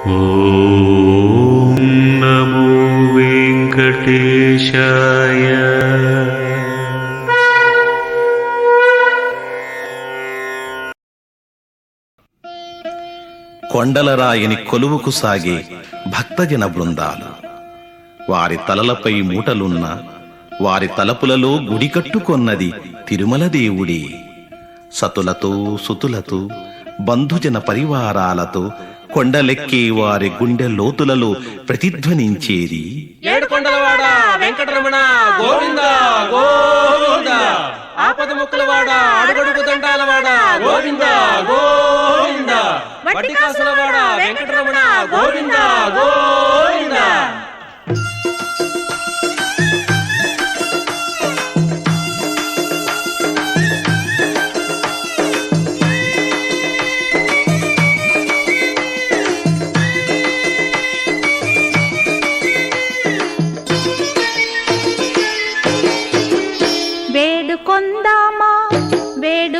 ॐ नमो वेङ्कटेशाय కొండలరాయని కొలువుకు సాగే భక్తజన బృందాలు వారి తలలపై మూటలున్న వారి తలపులలో గుడి కట్టుకొన్నది తిరుమల దేవుడే సతులతో సుతులతో బంధుజన పరివారాలతో కొండలెక్కే వారి గుండె లోతులలో ప్రతిధ్వనించేది. ఏడుకొండలవాడ వెంకటరమణ గోవింద గోవింద. ఆపద ముక్కలవాడ అడుగడుగు దండాలవాడ గోవింద గోవింద. వడ్డీ కాసులవాడ వెంకటరమణ గోవింద గోవింద.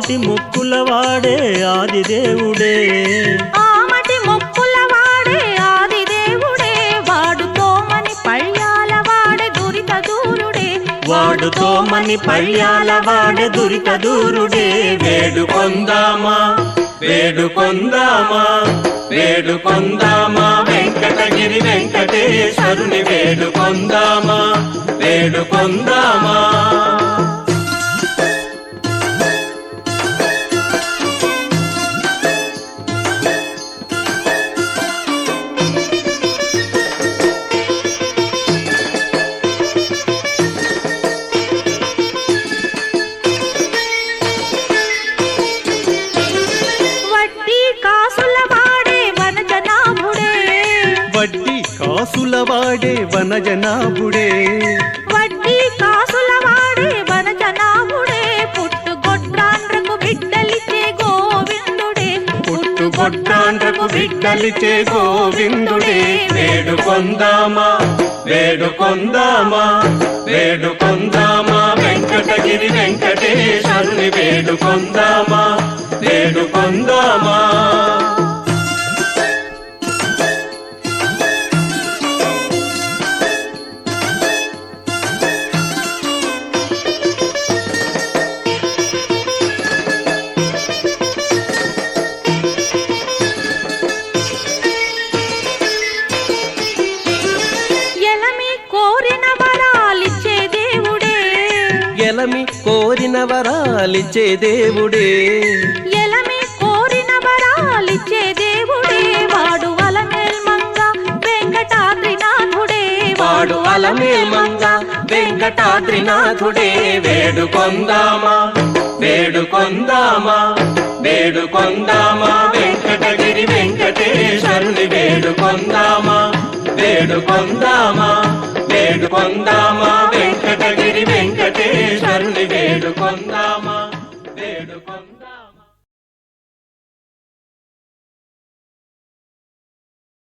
ఆమటి ముక్కుల వాడే ఆది దేవుడే. ఆమటి మొక్కుల వాడే ఆది దేవుడే. వాడుతోమని పళ్యాల వాడే దురిత దూరుడే. వాడుతో మని పళ్యాల వాడే దురిత దూరుడే. వేడుకొందామా వేడుకొందామా వేడుకొందామా వెంకటగిరి వెంకటేశ్వరుని వేడుకొందామా వేడుకొందామా కాసుల వాడే వనజనాభుడే. వడ్డీ కాసుల వాడే వనజనాభుడే పుట్టు గొడ్రాండ్రకు బిడ్డలిచ్చే గోవిందుడే. పుట్టుగొడ్డాండ్రకు బిడ్డలిచే గోవిందుడే వేడుకొందామా వేడుకొందామా వేడుకొందామా వెంకటగిరి వెంకటేశ్వరుని వేడుకొందామా వేడుకొందామా ఎలమి ఎలమి కోరిన వరాలిచ్చే దేవుడే. ఎలమి కోరిన వరాలిచ్చే దేవుడే. వాడు అలమేల్మంగ వెంకటాద్రినాథుడే. వాడు అలమేల్మంగ వెంకటాద్రినాథుడే. వేడుకొందామా వేడుకొందామా వేడుకొందామా. వెంకటగిరి వెంకటేశ్వరుని వేడుకొందామా వేడుకొందామా వేడుకొందామా. వెంకటగిరి వెంకటేశ్వరుని వేడుకొందామా వేడుకొందామా